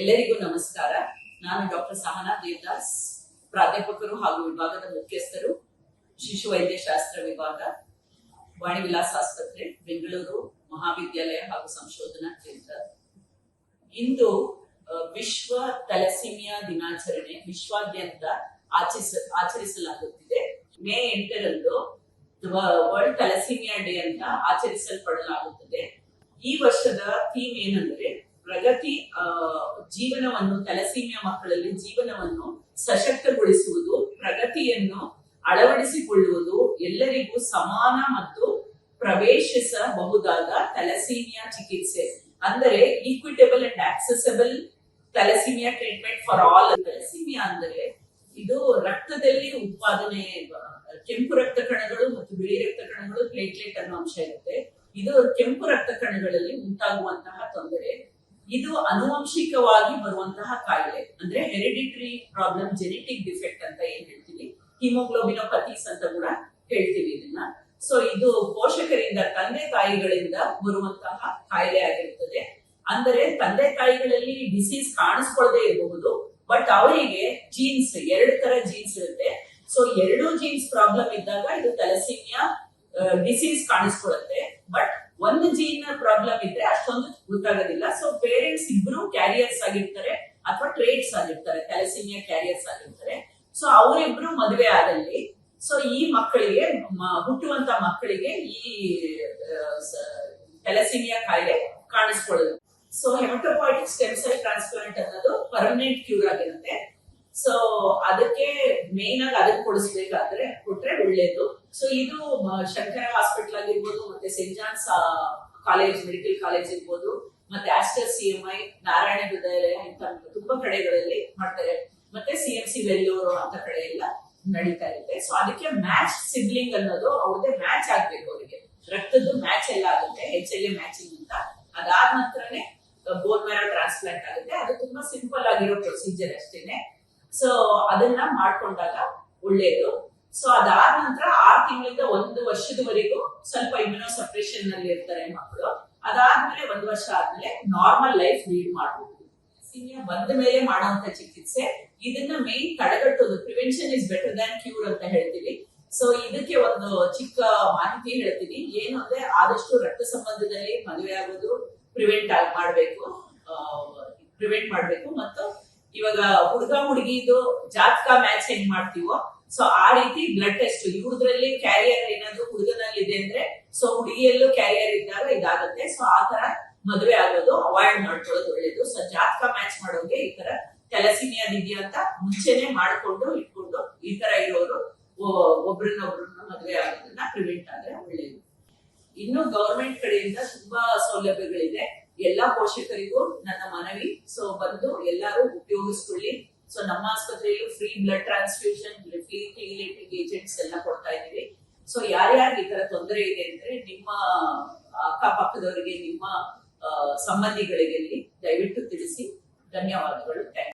ಎಲ್ಲರಿಗೂ ನಮಸ್ಕಾರ. ನಾನು ಡಾಕ್ಟರ್ ಸಹನಾ ದೇವದಾಸ್, ಪ್ರಾಧ್ಯಾಪಕರು ಹಾಗೂ ವಿಭಾಗದ ಮುಖ್ಯಸ್ಥರು, ಶಿಶು ವೈದ್ಯಶಾಸ್ತ್ರ ವಿಭಾಗ ವಾಣಿ ವಿಲಾಸ್ ಆಸ್ಪತ್ರೆ, ಬೆಂಗಳೂರು ಮಹಾವಿದ್ಯಾಲಯ ಹಾಗೂ ಸಂಶೋಧನಾ ಕೇಂದ್ರ. ಇಂದು ವಿಶ್ವ ತಲಸಿಮಿಯಾ ದಿನಾಚರಣೆ ವಿಶ್ವಾದ್ಯಂತ ಆಚರಿಸ, ಆಚರಿಸಲಾಗುತ್ತಿದೆ. ಮೇ ಎಂಟರಂದು ವರ್ಲ್ಡ್ ತಲಸಿಮಿಯಾ ಡೇ ಅಂತ ಆಚರಿಸಲ್ಪಡಲಾಗುತ್ತದೆ. ಈ ವರ್ಷದ ಥೀಮ್ ಏನಂದ್ರೆ ಪ್ರಗತಿ ಜೀವನವನ್ನು, ತಲಸೀಮಿಯ ಮಕ್ಕಳಲ್ಲಿ ಜೀವನವನ್ನು ಸಶಕ್ತಗೊಳಿಸುವುದು, ಪ್ರಗತಿಯನ್ನು ಅಳವಡಿಸಿಕೊಳ್ಳುವುದು ಎಲ್ಲರಿಗೂ ಸಮಾನ ಮತ್ತು ಪ್ರವೇಶಿಸಬಹುದಾದ ತಲಸೀಮಿಯಾ ಚಿಕಿತ್ಸೆ. ಅಂದರೆ equitable and accessible thalassaemia treatment for all thalassaemia ಅಂದರೆ ಇದು ರಕ್ತದಲ್ಲಿ ಉತ್ಪಾದನೆ, ಕೆಂಪು ರಕ್ತ ಕಣಗಳು ಮತ್ತು ಬಿಳಿ ರಕ್ತ ಕಣಗಳು ಪ್ಲೇಟ್ಲೆಟ್ ಅನ್ನೋ ಅಂಶ ಇರುತ್ತೆ. ಇದು ಕೆಂಪು ರಕ್ತ ಕಣಗಳಲ್ಲಿ ಉಂಟಾಗುವಂತಹ ತೊಂದರೆ. ಇದು ಅನುವಂಶಿಕವಾಗಿ ಬರುವಂತಹ ಕಾಯಿಲೆ. ಅಂದ್ರೆ ಹೆರಿಡಿಟರಿ ಪ್ರಾಬ್ಲಮ್ ಜೆನೆಟಿಕ್ ಡಿಫೆಕ್ಟ್ ಅಂತ ಏನ್ ಹೇಳ್ತೀವಿ? ಹಿಮೋಗ್ಲೋಬಿನೋಪತೀಸ್ ಅಂತ ಕೂಡ ಹೇಳ್ತೀವಿ ಇದನ್ನ. ಸೊ ಇದು ಪೋಷಕರಿಂದ, ತಂದೆ ತಾಯಿಗಳಿಂದ ಬರುವಂತಹ ಕಾಯಿಲೆ ಆಗಿರುತ್ತದೆ. ಅಂದರೆ ತಂದೆ ತಾಯಿಗಳಲ್ಲಿ ಡಿಸೀಸ್ ಕಾಣಿಸ್ಕೊಳ್ಳದೆ ಇರಬಹುದು ಬಟ್ ಅವರಿಗೆ ಜೀನ್ಸ್ ಎರಡು ತರ ಜೀನ್ಸ್ ಇರುತ್ತೆ. ಸೊ ಎರಡು ಜೀನ್ಸ್ ಪ್ರಾಬ್ಲಮ್ ಇದ್ದಾಗ ಇದು ತಲಸೀಮಿಯಾ ಡಿಸೀಸ್ ಕಾಣಿಸ್ಕೊಳ್ಳುತ್ತೆ ಬಟ್ ಜೀನ್ ಪ್ರಾಬ್ಲಮ್ ಇದ್ರೆ ಅಷ್ಟೊಂದು ಗೊತ್ತಾಗೋದಿಲ್ಲ. ಸೊ ಪೇರೆಂಟ್ಸ್ ಇಬ್ರು ಕ್ಯಾರಿಯರ್ಸ್ ಆಗಿರ್ತಾರೆ ಅಥವಾ ಟ್ರೇಡ್ಸ್ ಆಗಿರ್ತಾರೆ ತಲಸೀಮಿಯಾ ಕ್ಯಾರಿಯರ್ಸ್ ಆಗಿರ್ತಾರೆ. ಸೊ ಅವರಿಬ್ರು ಮದುವೆ ಆದಲ್ಲಿ ಸೊ ಈ ಮಕ್ಕಳಿಗೆ ಹುಟ್ಟುವಂತ ಮಕ್ಕಳಿಗೆ ಈ ತಲಸೀಮಿಯಾ ಕಾಯಿಲೆ ಕಾಣಿಸ್ಕೊಳ್ಳೋದು so haematopoietic stem cell transplant ಅನ್ನೋದು ಪರ್ಮನೆಂಟ್ ಕ್ಯೂರ್ ಆಗಿರುತ್ತೆ. ಸೊ ಅದಕ್ಕೆ ಮೇನ್ ಆಗಿ ಅದಕ್ಕೆ ಕೊಡಿಸ್ಬೇಕಾದ್ರೆ ಕೊಟ್ರೆ ಒಳ್ಳೇದು. ಸೊ ಇದು ಶಂಕರ ಹಾಸ್ಪಿಟಲ್ ಆಗಿರ್ಬೋದು, ಮತ್ತೆ Saint John's college, medical college ಇರ್ಬೋದು, ಮತ್ತೆ Aster C M I, Narayana Hrudayalaya ಇಂತ ತುಂಬಾ ಕಡೆಗಳಲ್ಲಿ ಮಾಡ್ತಾರೆ. ಮತ್ತೆ ಸಿ ಎಂ ಸಿ ವೆಲ್ಲೂರು ಅಂತ ಕಡೆ ಎಲ್ಲ ನಡೀತಾ ಇರುತ್ತೆ. ಸೊ ಅದಕ್ಕೆ ಮ್ಯಾಚ್ ಸಿಬ್ಲಿಂಗ್ ಅನ್ನೋದು ಅವ್ರದ್ದೇ ಮ್ಯಾಚ್ ಆಗ್ಬೇಕು ಅವರಿಗೆ. ರಕ್ತದ್ದು ಮ್ಯಾಚ್ ಎಲ್ಲ ಆಗುತ್ತೆ ಎಚ್ ಎಲ್ ಎ ಮ್ಯಾಚಿಂಗ್ ಅಂತ. ಅದಾದ ನಂತರನೇ ಬೋನ್ ಮ್ಯಾರೋ ಟ್ರಾನ್ಸ್ಪ್ಲಾಂಟ್ ಆಗುತ್ತೆ. ಅದು ತುಂಬಾ ಸಿಂಪಲ್ ಆಗಿರೋ ಪ್ರೊಸೀಜರ್ ಅಷ್ಟೇನೆ. ಸೊ ಅದನ್ನ ಮಾಡ್ಕೊಂಡಾಗ ಒಳ್ಳೇದು. ಸೊ ಅದಾದ ನಂತರ ಆರು ತಿಂಗಳಿಂದ ಒಂದು ವರ್ಷದವರೆಗೂ ಸ್ವಲ್ಪ ಇಮ್ಯುನೋ ಸಪ್ರೇಷನ್ನಲ್ಲಿ ಇರ್ತಾರೆ ಮಕ್ಕಳು. ಅದಾದ್ಮೇಲೆ ಒಂದು ವರ್ಷ ಆದ್ಮೇಲೆ ನಾರ್ಮಲ್ ಲೈಫ್ ಲೀಡ್ ಮಾಡಬಹುದು ಬಂದ ಮೇಲೆ ಮಾಡುವಂತ ಚಿಕಿತ್ಸೆ. ಇದನ್ನ main ತಡೆಗಟ್ಟೋದು. Prevention is better than cure ಅಂತ ಹೇಳ್ತೀವಿ. ಸೊ ಇದಕ್ಕೆ ಒಂದು ಚಿಕ್ಕ ಮಾಹಿತಿ ಹೇಳ್ತೀನಿ. ಏನು ಅಂದ್ರೆ ಆದಷ್ಟು ರಕ್ತ ಸಂಬಂಧದಲ್ಲಿ ಮದುವೆ ಆಗೋದು ಪ್ರಿವೆಂಟ್ ಆಗಿ ಮಾಡ್ಬೇಕು. ಪ್ರಿವೆಂಟ್ ಮಾಡ್ಬೇಕು. ಮತ್ತು ಇವಾಗ ಹುಡುಗ ಹುಡುಗಿದು ಜಾತಕ ಮ್ಯಾಚ್ ಹೆಂಗ್ ಮಾಡ್ತೀವೋ ಸೊ ಆ ರೀತಿ ಬ್ಲಡ್ ಟೆಸ್ಟ್ ಇವ್ರದ್ರಲ್ಲಿ ಕ್ಯಾರಿಯರ್ ಏನಾದ್ರು ಹುಡುಗನಲ್ಲಿ ಇದೆ ಅಂದ್ರೆ ಸೊ ಹುಡುಗಿಯಲ್ಲೂ ಕ್ಯಾರಿಯರ್ ಇದ್ದಾಗ ಇದಾಗುತ್ತೆ. ಸೊ ಆ ತರ ಮದುವೆ ಆಗೋದು ಅವಾಯ್ಡ್ ಮಾಡ್ಕೊಳ್ಳೋದು ಒಳ್ಳೇದು. ಸೊ ಜಾತಕ ಮ್ಯಾಚ್ ಮಾಡೋಕೆ ಈ ತರ ಕೆಲಸಿನಿಯಾದ ಅಂತ ಮುಂಚೆನೆ ಮಾಡ್ಕೊಂಡು ಇಟ್ಕೊಂಡು ಈ ತರ ಇರೋರು ಒಬ್ರನ್ನೊಬ್ರನ್ನ ಮದುವೆ ಆಗೋದನ್ನ ಪ್ರಿವೆಂಟ್ ಆದ್ರೆ ಒಳ್ಳೇದು. ಇನ್ನು ಗೌರ್ಮೆಂಟ್ ಕಡೆಯಿಂದ ತುಂಬಾ ಸೌಲಭ್ಯಗಳಿದೆ. ಎಲ್ಲಾ ಪೋಷಕರಿಗೂ ನನ್ನ ಮನವಿ. ಸೊ ಬಂದು ಎಲ್ಲರೂ ಉಪಯೋಗಿಸ್ಕೊಳ್ಳಿ. ಸೊ ನಮ್ಮ ಆಸ್ಪತ್ರೆಯಲ್ಲೂ free blood transfusion free clinic agents ಎಲ್ಲ ಕೊಡ್ತಾ ಇದೀವಿ ಸೊ ಯಾರ್ಯಾರಿಗೆ ಈ ತರ ತೊಂದರೆ ಇದೆ ಅಂದ್ರೆ ನಿಮ್ಮ ಅಕ್ಕಪಕ್ಕದವರಿಗೆ, ನಿಮ್ಮ ಸಂಬಂಧಿಗಳಿಗೆ ದಯವಿಟ್ಟು ತಿಳಿಸಿ. ಧನ್ಯವಾದಗಳು.